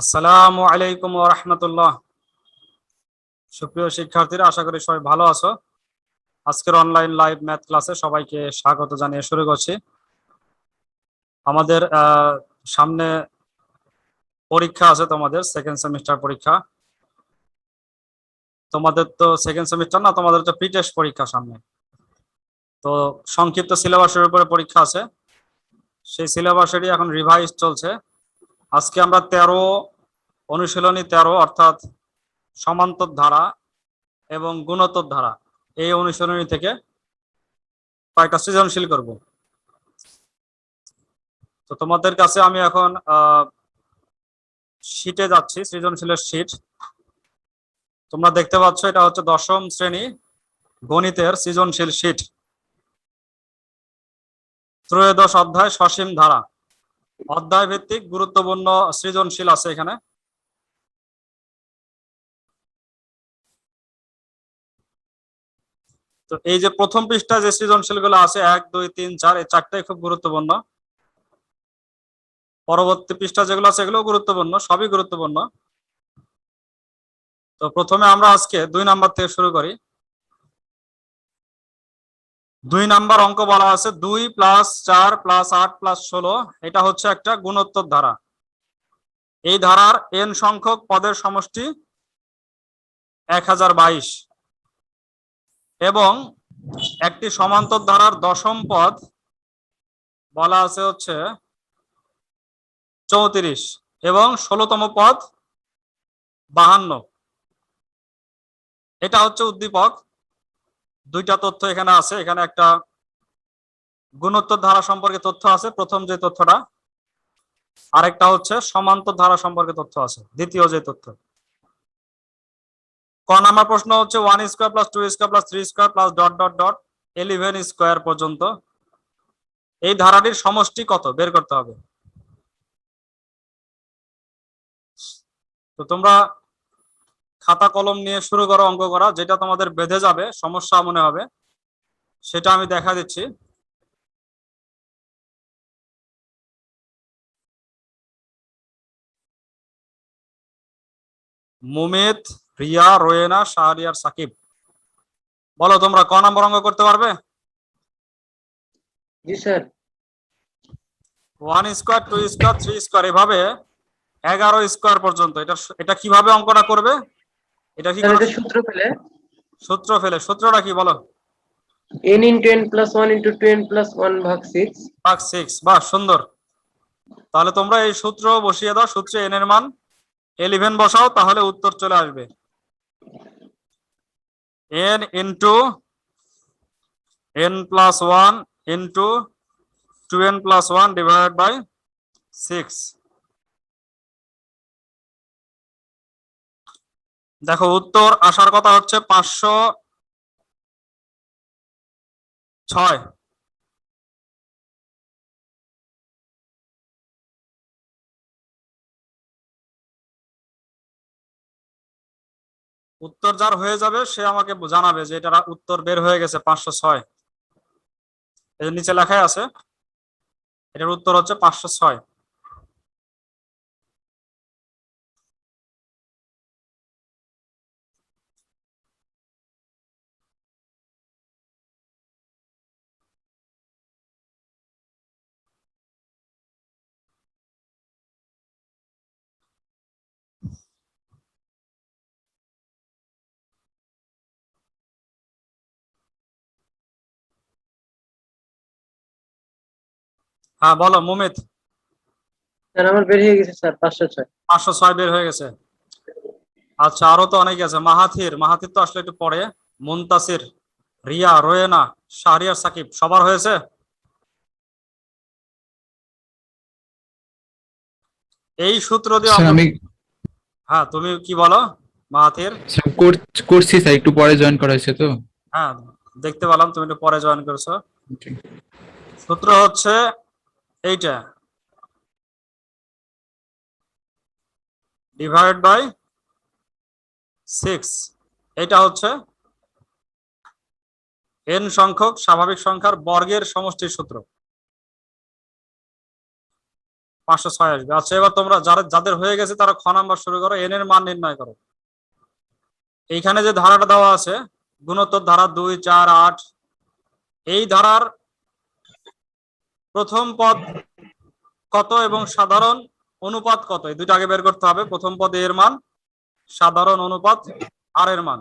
আসসালামু আলাইকুম রাহমাতুল্লাহ। সুপ্রিয় শিক্ষার্থীরা, আশা করি সবাই ভালো আছো। আজকের অনলাইন লাইভ ম্যাথ ক্লাসে সবাইকে স্বাগত জানিয়ে শুরু করছি। আমাদের সামনে পরীক্ষা আছে তোমাদের সেকেন্ড সেমিস্টার পরীক্ষা। তোমাদের তো সেকেন্ড সেমিস্টার না, তোমাদের তো প্রি টেস্ট পরীক্ষা সামনে। তো সংক্ষিপ্ত সিলেবাসের উপরে পরীক্ষা আছে। সেই সিলেবাসেরই এখন রিভাইজ চলছে। আজকে আমরা তেরো অনুশীলনী তেরো অর্থাৎ সমান্তর ধারা এবং গুণোত্তর ধারা এই অনুশীলনী থেকে কয়েকটা সৃজনশীল করব। তো তোমাদের কাছে আমি এখন শীটে যাচ্ছি, সৃজনশীলের শীট তোমরা দেখতে পাচ্ছ এটা হচ্ছে দশম শ্রেণি গণিতের সৃজনশীল শীট ত্রয়োদশ অধ্যায় সসীম ধারা। অধ্যায় ভিত্তিক গুরুত্বপূর্ণ সৃজনশীল আছে এখানে। তো এই যে প্রথম পৃষ্ঠা যে সৃজনশীলগুলো আছে, এক, দুই, তিন, চার, এই চারটাই খুব গুরুত্বপূর্ণ। পরবর্তী পৃষ্ঠা যেগুলো আছে এগুলো গুরুত্বপূর্ণ, সবই গুরুত্বপূর্ণ। তো প্রথমে আমরা আজকে দুই নাম্বার থেকে শুরু করি। দুই নাম্বার অঙ্ক বলা আছে দুই প্লাস চার প্লাস আট প্লাস ষোলো। এটা হচ্ছে একটা গুণোত্তর ধারা। এই ধারার এন সংখ্যক পদের সমষ্টি এক হাজার বাইশ। এবং একটি সমান্তর ধারার দশম পদ বলা আছে হচ্ছে চৌত্রিশ এবং ষোলোতম পদ বাহান্ন। এটা হচ্ছে উদ্দীপক। দুইটা তথ্য এখানে আছে। এখানে একটা গুণোত্তর ধারা সম্পর্কে তথ্য আছে, প্রথম যে তথ্যটা। আরেকটা হচ্ছে সমান্তর ধারা সম্পর্কে তথ্য আছে, দ্বিতীয় যে তথ্য। ক নাম্বার প্রশ্ন হচ্ছে one square plus two square plus three square plus dot dot dot eleven square পর্যন্ত। এই ধারাটির সমষ্টি কত? বের করতে হবে। তো তোমরা খাতা কলম নিয়ে শুরু করো অঙ্ক করা যেটা তোমাদের বেঁধে যাবে সমস্যা মনে হবে সেটা আমি দেখা দিচ্ছি। মুমিত রিয়া রোয়েনা শাহরিয়ার সাকিব। বলো তোমরা ক নম্বর অঙ্ক করতে পারবে? জি sir. One square two square three square এভাবে এগারো স্কোয়ার পর্যন্ত এটা এটা কীভাবে অঙ্কটা করবে? এটা কি এটা সূত্র ফেলে সূত্র ফেলে সূত্রটা কি বলো? n into n plus 1 into 1 ভাগ 6 ভাগ 6 বাহ সুন্দর। তাহলে তোমরা এই সূত্র বসিয়ে দাও সূত্রে n এর মান। 11 বসাও তাহলে উত্তর চলে আসবে। n into n plus 1 into 2n plus 1 divide by 6 দেখো, উত্তর আসার কথা হচ্ছে পাঁচশো ছয়। উত্তর যার হয়ে যাবে, সে আমাকে জানাবে যে এটা উত্তর বের হয়ে গেছে পাঁচশো ছয়। নিচে লেখায় আছে, এটার উত্তর হচ্ছে পাঁচশো ছয়। হ্যাঁ বলো মুমিত। স্যার আমার বের হয়ে গেছে স্যার পাঁচশো ছয়। পাঁচশো ছয় বের হয়ে গেছে। আচ্ছা আরও তো অনেক আছে। মাহাথির মাহাথির তো আসলে একটু পরে। মুনতাসির রিয়া রোয়েনা শাহরিয়ার সাকিব সবার হয়েছে? এই সূত্র দিয়ে আমি হ্যাঁ তুমি কি বলো? মাহাথির? করছি স্যার একটু পরে জয়েন করা হয়েছে তো। হ্যাঁ দেখতে পেলাম তুমি একটু পরে জয়েন করেছ। সূত্র হচ্ছে এইটা। ডিভাইড বাই সিক্স এটা হচ্ছে এন সংখ্যক স্বাভাবিক সংখ্যার বর্গের সমষ্টির সূত্র। পাঁচশো ছয় আসবে। আচ্ছা এবার তোমরা যারা, যাদের হয়ে গেছে তারা খ নাম্বার শুরু করো। এন এর মান নির্ণয় করো। এইখানে যে ধারাটা দেওয়া আছে, গুণোত্তর ধারা দুই, চার, আট, এই ধারার প্রথম পদ কত এবং সাধারণ অনুপাত কত? এই দুইটা আগে বের করতে হবে। প্রথম পদ এর মান সাধারণ অনুপাত আর এর মান।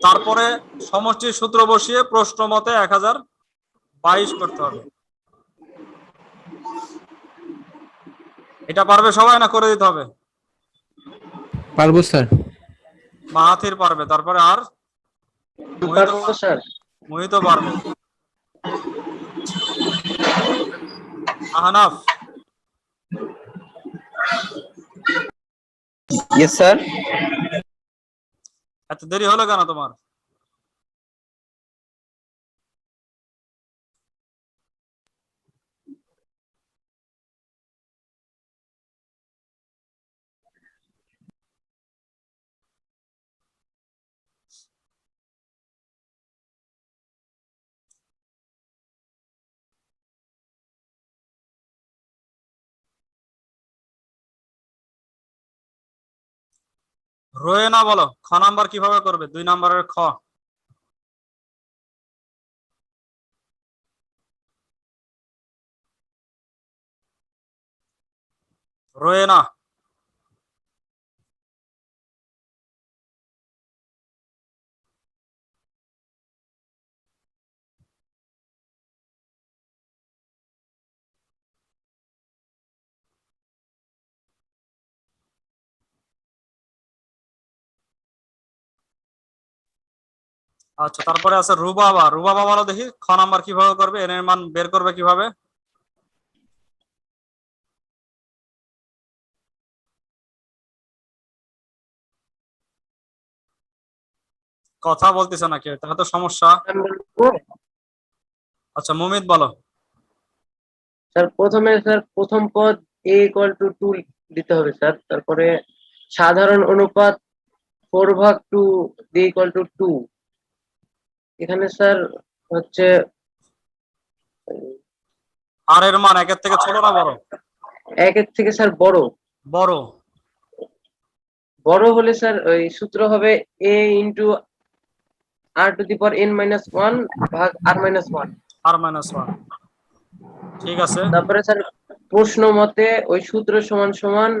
তারপরে সমষ্টির সূত্র বসিয়ে প্রশ্ন মতে এক হাজার বাইশ করতে হবে। এটা পারবে সবাই না করে দিতে হবে? পারব স্যার। মাহাথির পারবে। তারপরে আর? মোহিত পারব। স্যার মোহিত পারবে আহনাফ ইয়েস স্যার এত দেরি হলো কেন তোমার রয়ে না বলো খ নাম্বার কীভাবে করবে? দুই নাম্বারের খ। রয়ে না। আচ্ছা তারপরে আছে রুবাবা। রুবাবা বলো দেখি, খ নাম্বার কীভাবে করবে এন এর মান বের করবে কীভাবে? কথা বলতেছে না কেউ তাহলে তো সমস্যা। আচ্ছা মুমিত বলো। স্যার, প্রথমে স্যার, প্রথম পদ এ ইকুয়াল টু টু দিতে হবে, স্যার। তারপরে সাধারণ অনুপাত ফোর ভাগ two D equal to two এখানে স্যার হচ্ছে আর এর মান একের থেকে ছোট না বড়? একের থেকে স্যার বড়। বড়। বড় হলে স্যার ওই সূত্র হবে A into R to the power N minus one ভাগ R minus one R minus one ঠিক আছে। তারপরে স্যার প্রশ্ন মতে ওই সূত্র সমান সমান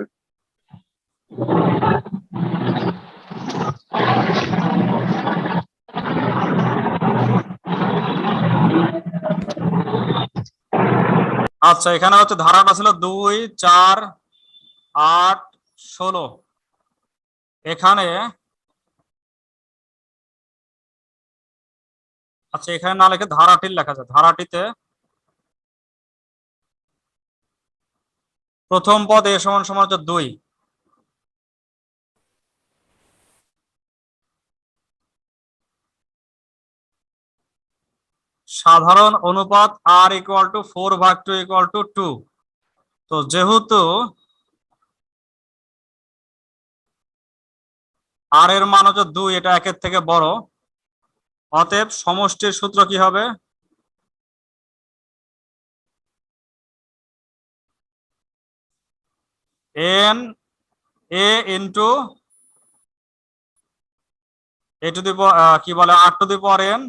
আচ্ছা এখানে হচ্ছে ধারাটা ছিল দুই, চার, আট, ষোলো। এখানে আচ্ছা এখানে না লেখে ধারাটির লেখা যায় ধারাটিতে প্রথম পদ এ সমান সমান হচ্ছে দুই। সাধারণ অনুপাত আর ইকুয়াল টু ফোর ভাগ টু ইকুয়াল টু টু তো যেহেতু আর এর মান হচ্ছে দুই, এটা একের থেকে বড়। অতএব সমষ্টির সূত্র কি হবে? N A into A to the কি বলে? R to the power N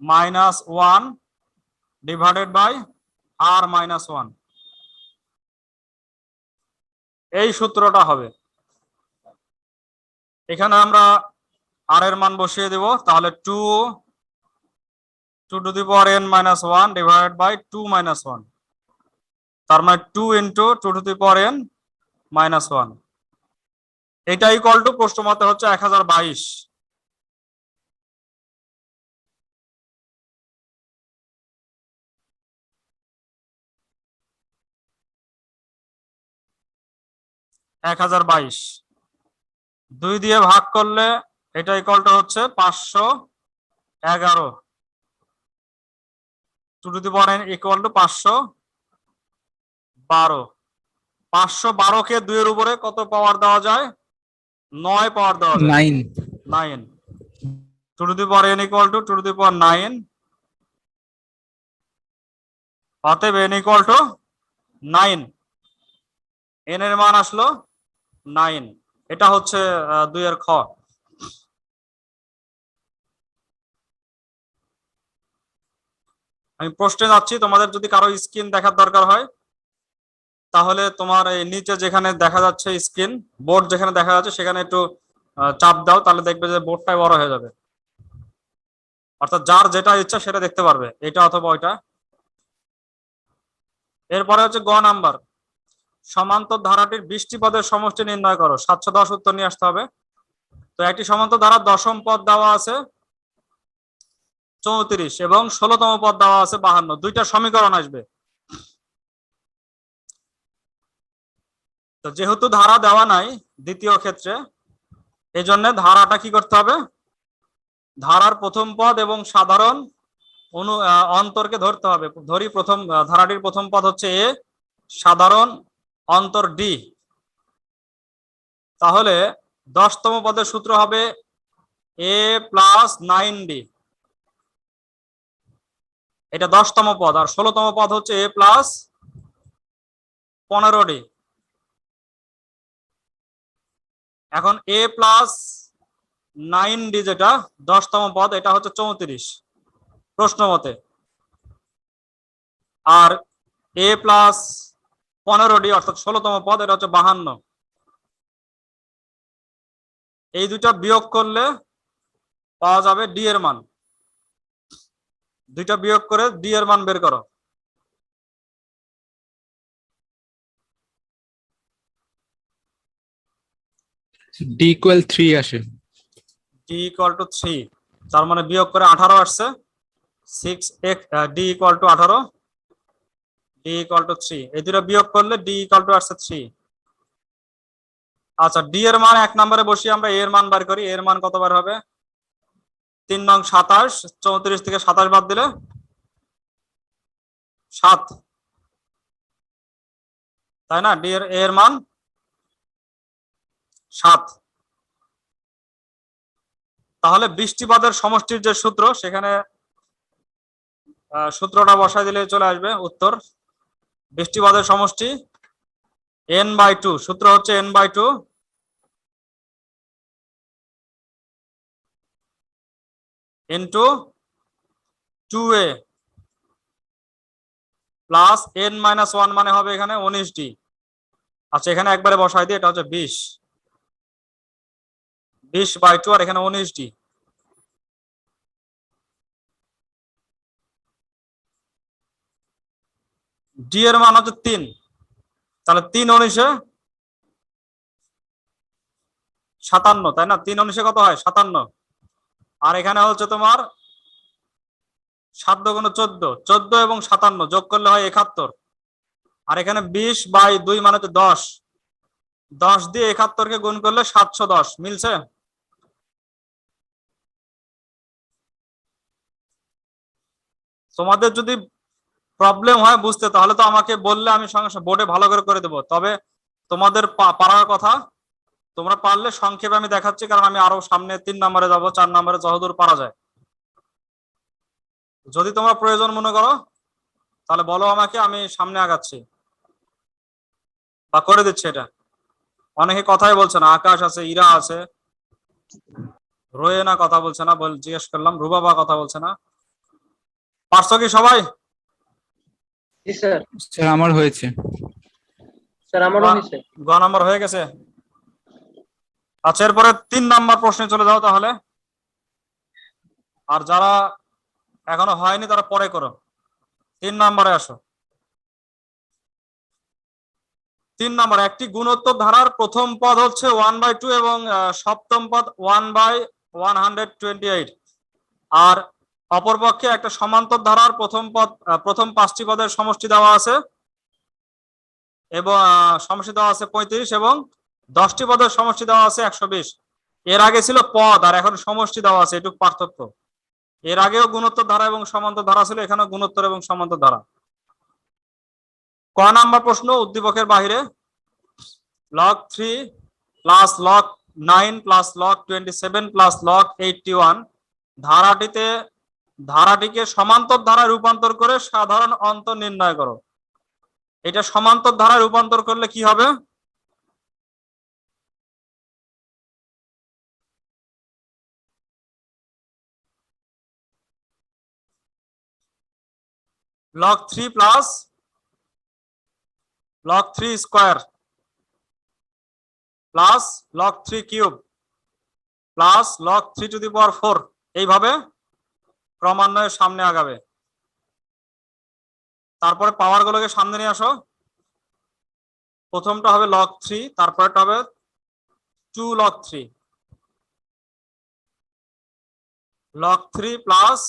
minus 1 divided by r minus 1 এই সূত্রটা হবে। এখানে আমরা আর এর মান বসিয়ে দেব। তাহলে 2 2 to the power n minus 1 divided by 2 minus 1 তার মানে 2 into 2 to the power n minus 1 এটা ইকুয়াল টু প্রশ্ন মতে হচ্ছে 1022 এক হাজার বাইশ। দুই দিয়ে ভাগ করলে এটা ইকুয়ালটা হচ্ছে পাঁচশো এগারো। Two to the power equal to পাঁচশো বারো। পাঁচশো বারোকে দুইয়ের উপরে কত পাওয়ার দেওয়া যায়? নয় পাওয়ার দেওয়া যায়। Nine nine two to the power N equal to two to the power nine অতএব N equal to nine N এর মান আসলো নাইন। এটা হচ্ছে দুই দুইয়ের খ। আমি প্রশ্নে যাচ্ছি, তোমাদের যদি কারও স্ক্রিন দেখার দরকার হয়, তাহলে তোমার এই নিচে যেখানে দেখা যাচ্ছে স্ক্রিন, বোর্ড যেখানে দেখা যাচ্ছে, সেখানে একটু চাপ দাও, তাহলে দেখবে যে বোর্ডটাই বড় হয়ে যাবে। অর্থাৎ যার যেটা ইচ্ছা সেটা দেখতে পারবে, এটা অথবা ওইটা। এরপরে হচ্ছে গ নাম্বার। সমান্তর ধারাটির বৃষ্টি পদের সমষ্টি নির্ণয় করো। সাতশো দশ উত্তর নিয়ে আসতে হবে। তো একটি সমান্তর ধারার দশম পদ দেওয়া আছে, চৌত্রিশ, এবং ষোলোতম পদ দেওয়া আছে, বাহান্ন। দুইটা সমীকরণ আসবে। তো যেহেতু ধারা দেওয়া নাই দ্বিতীয় ক্ষেত্রে এই জন্য ধারাটা কি করতে হবে? ধারার প্রথম পদ এবং সাধারণ অনু অন্তরকে ধরতে হবে। ধরি প্রথম ধারাটির প্রথম পদ হচ্ছে এ, সাধারণ অন্তর ডি তাহলে দশতম পদের সূত্র হবে এ প্লাস নাইন ডি এটা দশতম পদ, আর ষোলোতম পদ হচ্ছে এ প্লাস পনেরো ডি এখন এ প্লাস নাইন ডি যেটা, দশতম পদ, এটা হচ্ছে চৌত্রিশ, প্রশ্ন মতে। আর এ প্লাস পনেরো ডি অর্থাৎ ষোলোতম পদ এটা হচ্ছে বাহান্ন। এই দুইটা বিয়োগ করলে পাওয়া যাবে ডি এর মান। দুইটা বিয়োগ করে ডি এর মান বের করো। ডি ইকুয়াল থ্রি আসে। ডি ইকুয়াল টু থ্রি তার মানে বিয়োগ করে আঠারো আসছে। Six X D equal to আঠারো ডি ইকুয়াল টু থ্রি এই দুটো বিয়োগ করলে ডি ইকুয়াল টু আসছে থ্রি আচ্ছা ডি এর মান এক নম্বরে বসিয়ে আমরা এর মান বার করি। এর মান কতবার হবে? তিন নং সাতাশ, চৌত্রিশ থেকে সাতাশ বাদ দিলে? সাত। তাই না? ডি এর এর মান সাত। তাহলে বৃষ্টিপাতের সমষ্টির যে সূত্র, সেখানে সূত্রটা বসায় দিলে চলে আসবে উত্তর। বৃষ্টিপাতের সমষ্টি এন বাই টু সূত্র হচ্ছে N by two into two A plus N minus one মানে হবে এখানে উনিশ ডি আচ্ছা এখানে একবারে বসাই দিই, এটা হচ্ছে বিশ। বিশ বাই টু আর এখানে উনিশ ডি ডি এর মান হচ্ছে তিন। তাহলে তিন উনিশে সাতান্ন, তাই না? তিন উনিশে কত হয়? সাতান্ন। আর এখানে হচ্ছে তোমার সাত দুগুণ চোদ্দ। চোদ্দ এবং সাতান্ন যোগ করলে হয় একাত্তর। আর এখানে বিশ বাই দুই মানে হচ্ছে দশ। দশ দিয়ে একাত্তরকে গুণ করলে সাতশো দশ। মিলছে? তোমাদের যদি প্রবলেম হয়, বুঝতে। তাহলে তো আমাকে বললে আমি সঙ্গে বোর্ডে ভালো করে করে দেবো। তবে তোমাদের পারার কথা, তোমরা পারলে সংক্ষেপে আমি দেখাচ্ছি, কারণ আমি আরও সামনে তিন নম্বরে যাব, চার নম্বরে যতদূর পারা যায়। যদি তোমরা প্রয়োজন মনে করো, তাহলে বলো আমাকে, আমি সামনে আগাচ্ছি। বা করে দিচ্ছি এটা। অনেকে কথাই বলছে না, আকাশ আছে, ইরা আছে। রয়ে না কথা বলছে না জিজ্ঞেস করলাম, রুবাবা কথা বলছে না। পারছ কি সবাই? জি স্যার। স্যার আমার হয়েছে। স্যার আমারও। হয়েছে। গ নাম্বার হয়ে গেছে? আচ্ছা এরপরে তিন নাম্বার প্রশ্নে চলে যাও তাহলে। আর যারা এখনও হয়নি তারা পরে করো। তিন নাম্বারে আসো। তিন নাম্বার একটি গুণোত্তর ধারার প্রথম পদ হচ্ছে ওয়ান বাই টু এবং আহ, সপ্তম পদ one by one hundred twenty eight আর অপরপক্ষে একটা সমান্তর ধারার প্রথম পদ প্রথম পাঁচটি পদের সমষ্টি দেওয়া আছে। এবং সমষ্টি দেওয়া আছে পঁয়ত্রিশ এবং দশটি পদের সমষ্টি দেওয়া আছে একশো বিশ। এর আগে ছিল পদ, আর এখন সমষ্টি দেওয়া আছে, এটুকু পার্থক্য। এর আগেও গুণোত্তর ধারা এবং সমান্তর ধারা ছিল, এখানেও গুণোত্তর এবং সমান্তর ধারা। ক নাম্বার প্রশ্ন উদ্দীপকের বাহিরে। Log three plus log nine plus log twenty seven plus log eighty one ধারাটিতে ধারাটিকে সমান্তর ধারায় রূপান্তর করে সাধারণ অন্তর নির্ণয় করো। এটা সমান্তর ধারায় রূপান্তর করলে কি হবে? log 3 plus log 3 square plus log 3 cube plus log 3 to the power 4 এইভাবে ক্রমান্বয়ে সামনে আগাবে। তারপরে পাওয়ার গুলোকে সামনে নিয়ে আসো। প্রথমটা হবে লক থ্রি তারপরেটা হবে two log three log three plus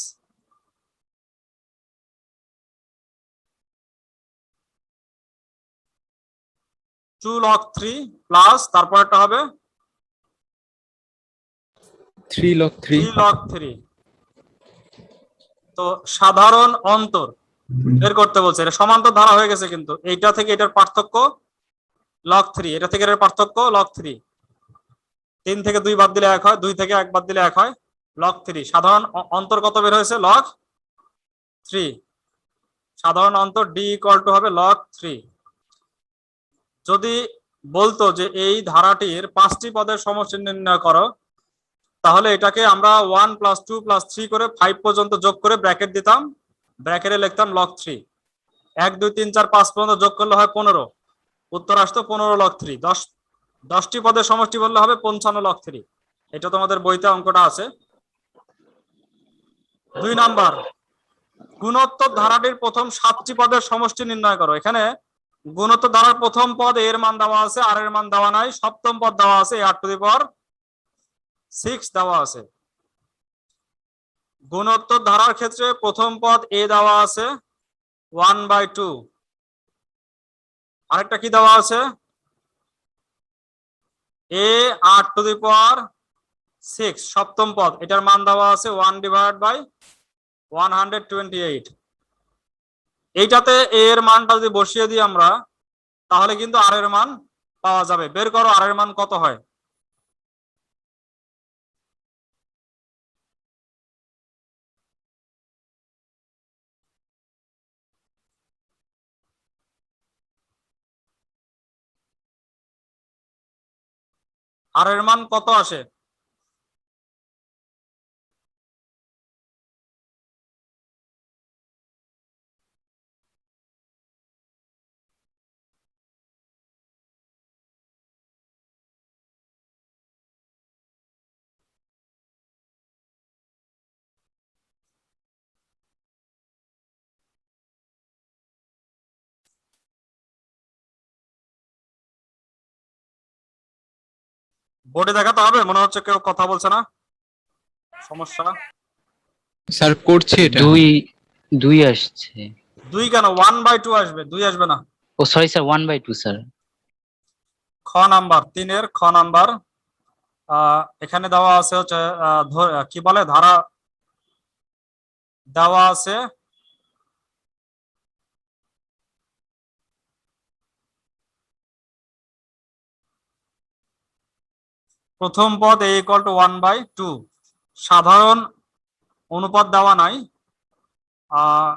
two log three plus তারপরেটা হবে three log three log three তো সাধারণ অন্তর বের করতে বলছে। এটা সমান্তর ধারা হয়ে গেছে কিন্তু। এইটা থেকে এটার পার্থক্য লগ থ্রি এটা থেকে এটার পার্থক্য লগ থ্রি তিন থেকে দুই বাদ দিলে এক হয়, দুই থেকে এক বাদ দিলে এক হয় লক থ্রি সাধারণ অন্তর কত বের হয়েছে? লক থ্রি সাধারণ অন্তর ডি ইকুয়াল টু হবে লক থ্রি যদি বলতো যে এই ধারাটির পাঁচটি পদের সমষ্টি নির্ণয় করো তাহলে এটাকে আমরা one plus two plus three করে ফাইভ পর্যন্ত যোগ করে ব্র্যাকেট দিতাম। ব্র্যাকেটে লিখতাম লক থ্রি এক, দুই, তিন, চার, পাঁচ পর্যন্ত যোগ করলে হয় পনেরো। উত্তর আসতো পনেরো লক থ্রি দশ, দশটি পদের সমষ্টি বললে হবে পঞ্চান্ন লক থ্রি এটা তোমাদের বইতে অঙ্কটা আছে। দুই নাম্বার, গুণোত্তর ধারাটির প্রথম সাতটি পদের সমষ্টি নির্ণয় করো। এখানে গুণোত্তর ধারার প্রথম পদ এর মান দেওয়া আছে, আর এর মান দেওয়া নাই। সপ্তম পদ দেওয়া আছে আর টু দি পাওয়ার সিক্স দেওয়া আছে। গুণোত্তর ধারার ক্ষেত্রে প্রথম পদ এ দেওয়া আছে ওয়ান বাই টু আরেকটা কি দেওয়া আছে? এ আর টু দি পাওয়ার সিক্স সপ্তম পদ। এটার মান দেওয়া আছে one divide by one hundred twenty eight এইটাতে এ এর মানটা যদি বসিয়ে দিই আমরা, তাহলে কিন্তু আর এর মান পাওয়া যাবে। বের করো আর এর মান কত হয়? আর এর মান কত আসে? বোর্ডে দেখাতে হবে মনে হচ্ছে কেউ কথা বলছে না। সমস্যা। স্যার করছে এটা? দুই দুই আসছে। দুই কেন? ওয়ান বাই টু আসবে দুই আসবে না। ও sorry sir one by two sir. খ নাম্বার তিনের খ নাম্বার। আহ, এখানে দেওয়া আছে হচ্ছে আহ, ধ- কি বলে? ধারা দেওয়া আছে। প্রথম পদ a equal to one by two সাধারণ অনুপাত দেওয়া নাই। আহ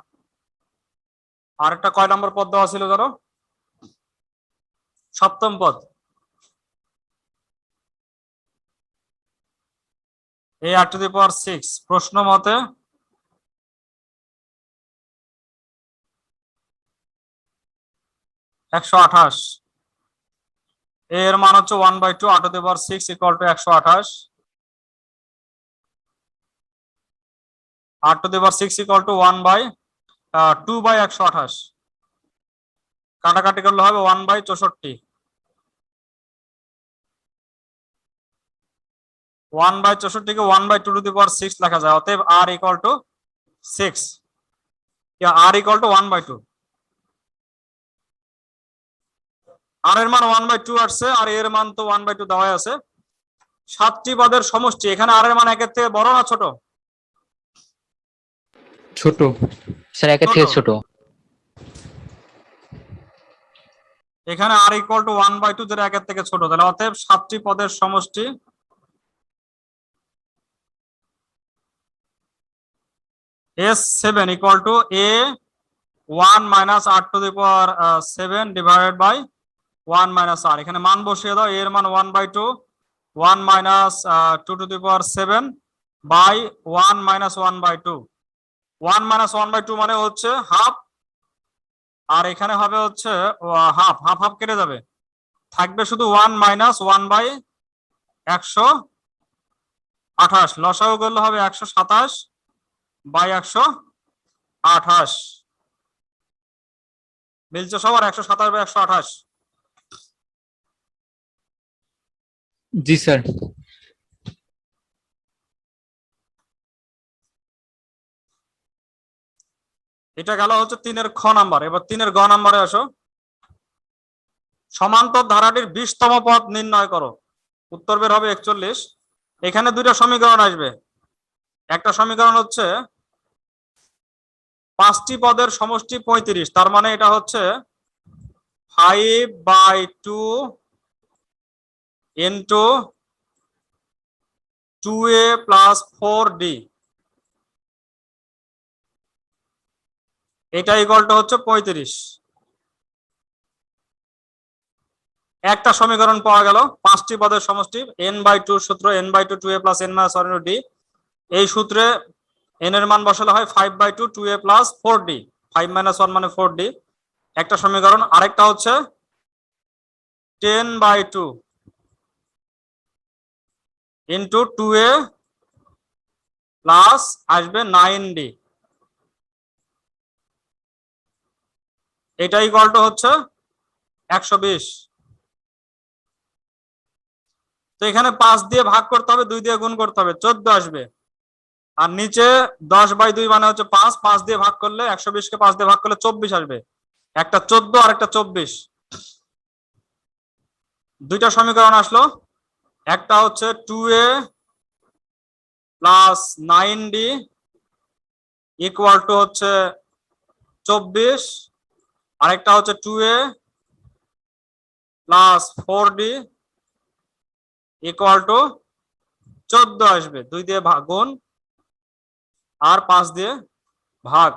আরেকটা কয় নম্বর পদ দেওয়া ছিল ধরো? সপ্তম পদ। এ আর টু দি পাওয়ার সিক্স প্রশ্ন মতে একশো আঠাশ। এর মান হচ্ছে one by two r to the power six equal to একশো আঠাশ। R to the power six equal to one by two by একশো আঠাশ। কাটাকাটি করলে হবে ওয়ান বাই চৌষট্টি। One by চৌষট্টিকে one by two to the six লেখা যায়, অতএব r equal to six r equal to one by two r এর মান ওয়ান বাই টু আসছে আর এর মান তো ওয়ান বাই টু দেওয়াই আছে। সাতটি পদের সমষ্টি এখানে আর এর মান একের থেকে বড় না ছোট? ছোট। স্যার একের থেকে ছোট। ছোট। এখানে r equal to one by two যেটা একের থেকে ছোট তাহলে অতএব সাতটি পদের সমষ্টি। S seven equal to a one minus r to the power seven divided by one minus r. এখানে মান বসিয়ে দাও, এর মান one by two, one minus two to the power seven by one minus one by two. One minus one by two মানে হচ্ছে half, আর এখানে হবে হচ্ছে হাফ হাফ হাফ কেটে যাবে। থাকবে শুধু ওয়ান মাইনাস ওয়ান বাই একশো আঠাশ। লসাগু করলে হবে একশো সাতাশ বাই একশো আঠাশ। মিলছে সবার একশো সাতাশ বাই একশো আঠাশ। জি, স্যার। এটা গেল হচ্ছে তিনের খ নাম্বার। এবার তিনের গ নাম্বারে আসো। সমান্তর ধারাটির বিশতম পদ নির্ণয় করো। উত্তর বের হবে একচল্লিশ। এখানে দুইটা সমীকরণ আসবে। একটা সমীকরণ হচ্ছে পাঁচটি পদের সমষ্টি পঁয়ত্রিশ। তার মানে এটা হচ্ছে five by two into two a plus four d এটা ইকুয়ালটা হচ্ছে পঁয়ত্রিশ। একটা সমীকরণ পাওয়া গেল, পাঁচটি পদের সমষ্টি এন বাই টু সূত্র n by two two a plus n minus one d এই সূত্রে এন এর মান বসালে হয় five by two two a plus four d five minus one মানে ফোর ডি একটা সমীকরণ, আরেকটা হচ্ছে ten by two into two a plus আসবে নাইন ডি এটা ইকুয়ালটা হচ্ছে একশো বিশ। তো এখানে পাঁচ দিয়ে ভাগ করতে হবে, দুই দিয়ে গুণ করতে হবে, চোদ্দ আসবে। আর নিচে দশ বাই দুই মানে হচ্ছে পাঁচ পাঁচ দিয়ে ভাগ করলে একশো বিশ কে পাঁচ দিয়ে ভাগ করলে চব্বিশ আসবে। একটা চোদ্দ আর একটা চব্বিশ। দুইটা সমীকরণ আসলো একটা হচ্ছে two a plus nine d equal to হচ্ছে চব্বিশ। আরেকটা হচ্ছে two a plus four d equal to চোদ্দ আসবে। দুই দিয়ে গুণ আর পাঁচ দিয়ে ভাগ।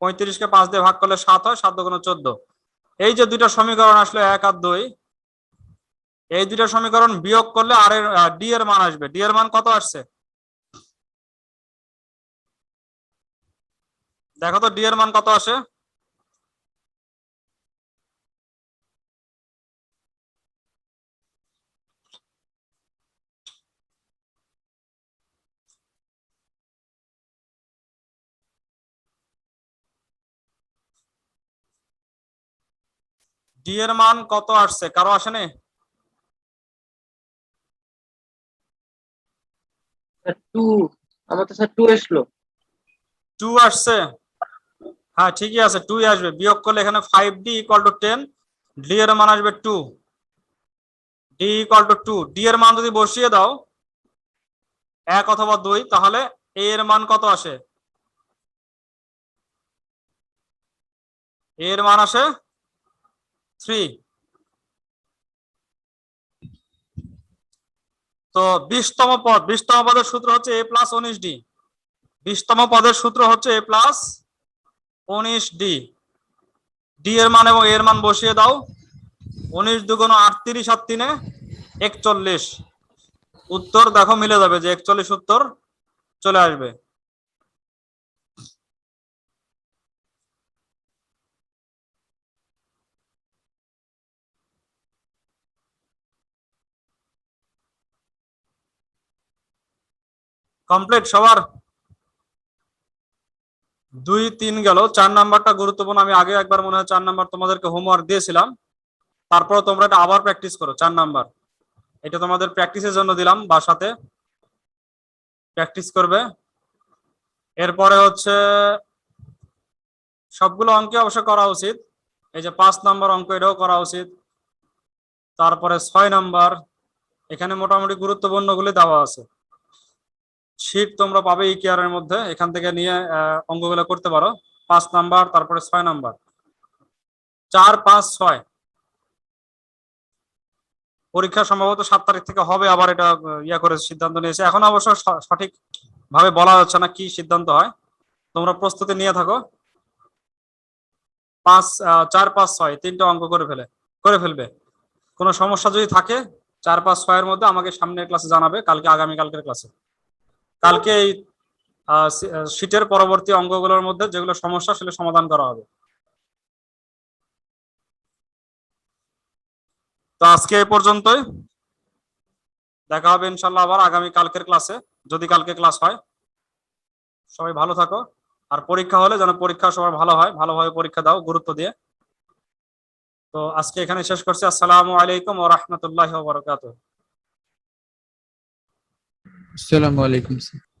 পঁয়ত্রিশকে পাঁচ দিয়ে ভাগ করলে সাত হয়, সাত দুগুণ চোদ্দ। এই যে দুইটা সমীকরণ আসলো এক আর দুই এই দুইটা সমীকরণ বিয়োগ করলে আর এর ডি এর মান আসবে। ডি এর মান কত আসছে? দেখো তো ডি এর মান কত আসে? ডি এর মান কত আসছে? কারও আসেনি? হ্যাঁ ঠিকই আছে টুই আসবে। বিয়োগ করলে এখানে five d equal to ten d এর মান আসবে two d equal to two d এর মান যদি বসিয়ে দাও, এক অথবা দুই, তাহলে এ এর মান কত আসে? এর মান আসে থ্রি তো বিশতম পদ, বিশতম পদের সূত্র হচ্ছে এ প্লাস উনিশ ডি বিশতম পদের সূত্র হচ্ছে এ প্লাস উনিশ ডি ডি এর মান এবং এর মান বসিয়ে দাও। উনিশ দুগুণ আটত্রিশ আর তিনে একচল্লিশ। উত্তর দেখো মিলে যাবে যে একচল্লিশ উত্তর চলে আসবে। কমপ্লিট, সবার? দুই, তিন গেল। চার নাম্বারটা গুরুত্বপূর্ণ। আমি আগে একবার মনে হয় চার নাম্বার তোমাদেরকে হোমওয়ার্ক দিয়েছিলাম। তারপর তোমরা এটা আবার প্র্যাকটিস করো, চার নাম্বার। এটা তোমাদের প্র্যাকটিসের জন্য দিলাম বাসাতে। প্র্যাকটিস করবে। এরপরে হচ্ছে, সবগুলো অঙ্কে অবশ্য করা উচিত। এই যে পাঁচ নাম্বার অঙ্ক, এটাও করা উচিত। তারপরে ছয় নাম্বার, এখানে মোটামুটি গুরুত্বপূর্ণ গুলি দেওয়া আছে। শীট তোমরা পাবে ই কেয়ারের মধ্যে। এখান থেকে নিয়ে আহ, অঙ্কগুলো করতে পারো। পাঁচ নাম্বার তারপরে ছয় নাম্বার। চার পাঁচ ছয়। পরীক্ষা সম্ভবত সাত তারিখ থেকে হবে আবার এটা ইয়া করে সিদ্ধান্ত নিয়েছে। এখন অবশ্য সঠিক ভাবে বলা হচ্ছে না কি সিদ্ধান্ত হয়। তোমরা প্রস্তুতি নিয়ে থাকো। পাঁচ চার পাঁচ ছয় তিনটা অঙ্ক করে ফেলে করে ফেলবে। কোনো সমস্যা যদি থাকে চার পাঁচ ছয়ের মধ্যে আমাকে সামনের ক্লাসে জানাবে কালকে আগামীকালকের ক্লাসে কালকে এই শীটের পরবর্তী অঙ্কগুলোর মধ্যে যেগুলো সমস্যা সেগুলো সমাধান করা হবে। তো আজকে এই পর্যন্তই। দেখা হবে ইনশাল্লাহ আবার আগামী কালকের ক্লাসে, যদি কালকে ক্লাস হয়। সবাই ভালো থাকো, আর পরীক্ষা হলে যেন পরীক্ষা সবার ভালো হয়, ভালোভাবে পরীক্ষা দাও, গুরুত্ব দিয়ে। তো আজকে এখানে শেষ করছি। আসসালামু আলাইকুম ও রহমতুল্লাহ বরকাত আসসালামু আলাইকুম স্যার